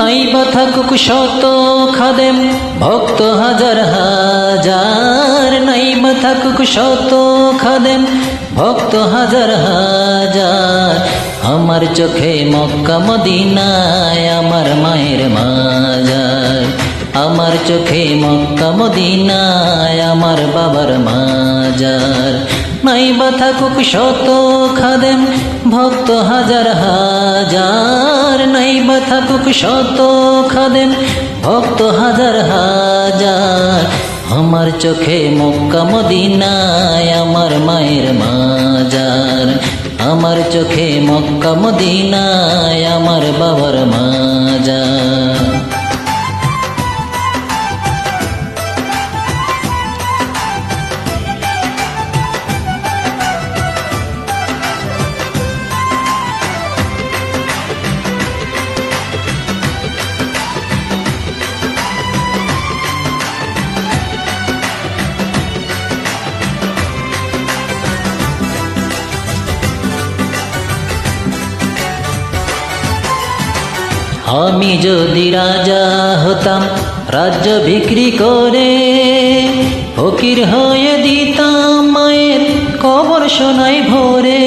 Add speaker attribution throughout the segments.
Speaker 1: নাই বা থাকুক শত খাদেম, ভক্ত হাজার হাজার, নাই বা থাকুক শত খাদেম, ভক্ত হাজার হাজার। আমার চোখে মক্কা মদিনায়, আমার মায়ের মাজার। আমার চোখে মক্কা মদিনায়, আমার বাবার মাজার। নাই থাকুক শত খাদেম, ভক্ত হাজার হাজার। নাই থাকুক শত খাদেম, ভক্ত হাজার হাজার। আমার চোখে মক্কা মদিনায় আমার মায়ের মাজার। আমার চোখে মক্কা মদিনায় আমার বাবার মাজার আমি যদি রাজা হতাম, রাজ্য বিক্রি করে ফকির হয়ে দিতাম মায়ের কবর সোনাই ভরে।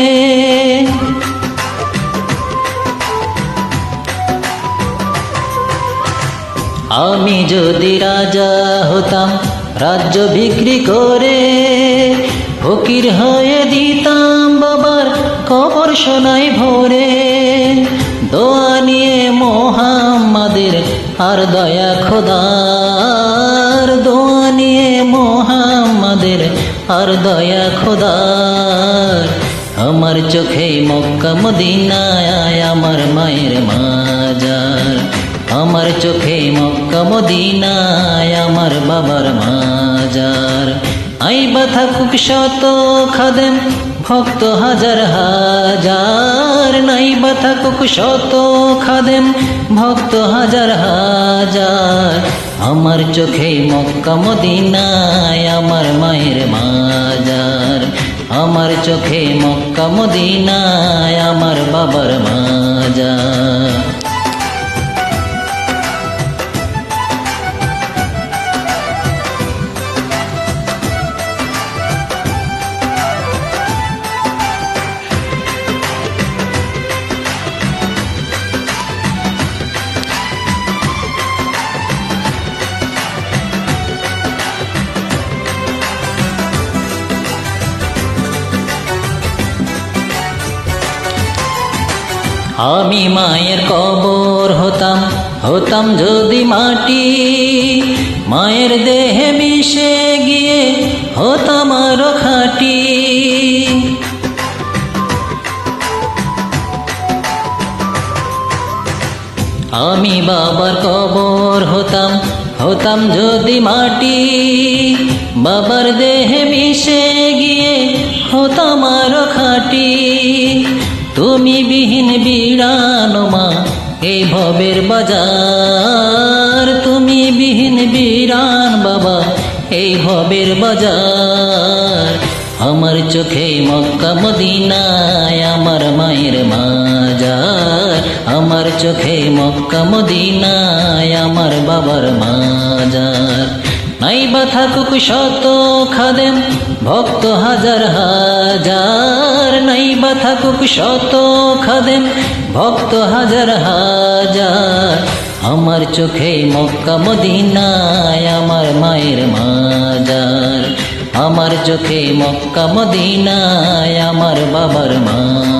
Speaker 1: আমি যদি রাজা হতাম, রাজ্য বিক্রি করে ফকির হয়ে দিতাম বাবার কবর সোনাই ভরে। দোয়া নিয়ে আর দয়া খোদার দোয়া নিয়ে মোহাম্মদের, আর দয়া খোদার। আমার চোখে মক্কা মদিনায় আমার মায়ের মাজার। আমার চোখে মক্কা মদিনায় আমার বাবার মাজার। আই বা থাকুক শত খাদেম, ভক্ত হাজার হাজার। নাই বা থাকুক শত খাদেম, ভক্ত হাজার হাজার। আমার চোখে মক্কা মদিনায় আমার মায়ের মাজার। আমার চোখে মক্কা মদিনায় আমার বাবার মাজার। আমি মায়ের কবর হতাম হতাম যদি মাটি। মায়ের দেহে মিশে গিয়ে হতাম আরও খাটি। আমি বাবার কবর হতাম হতাম যদি মাটি। বাবার দেহে মিশে গিয়ে তুমি বিহীন বিড়ানো মা এই ভবের বাজার। তুমি বিহীন বিরান বাবা এই ভবের বাজার। আমার চোখে মক্কা মদিনায় আমার মায়ের মাজার। আমার চোখে মক্কা মদিনায় আমার বাবার মাজার। নাই বা থাকুক শত খাদেম, ভক্ত হাজার হাজার নাই বা থাকুক শত খাদেম, ভক্ত হাজার হাজার। আমার চোখে মক্কা মদিনায় আমার মায়ের মাজার। আমার চোখে মক্কা মদিনায় আমার বাবার মাজার।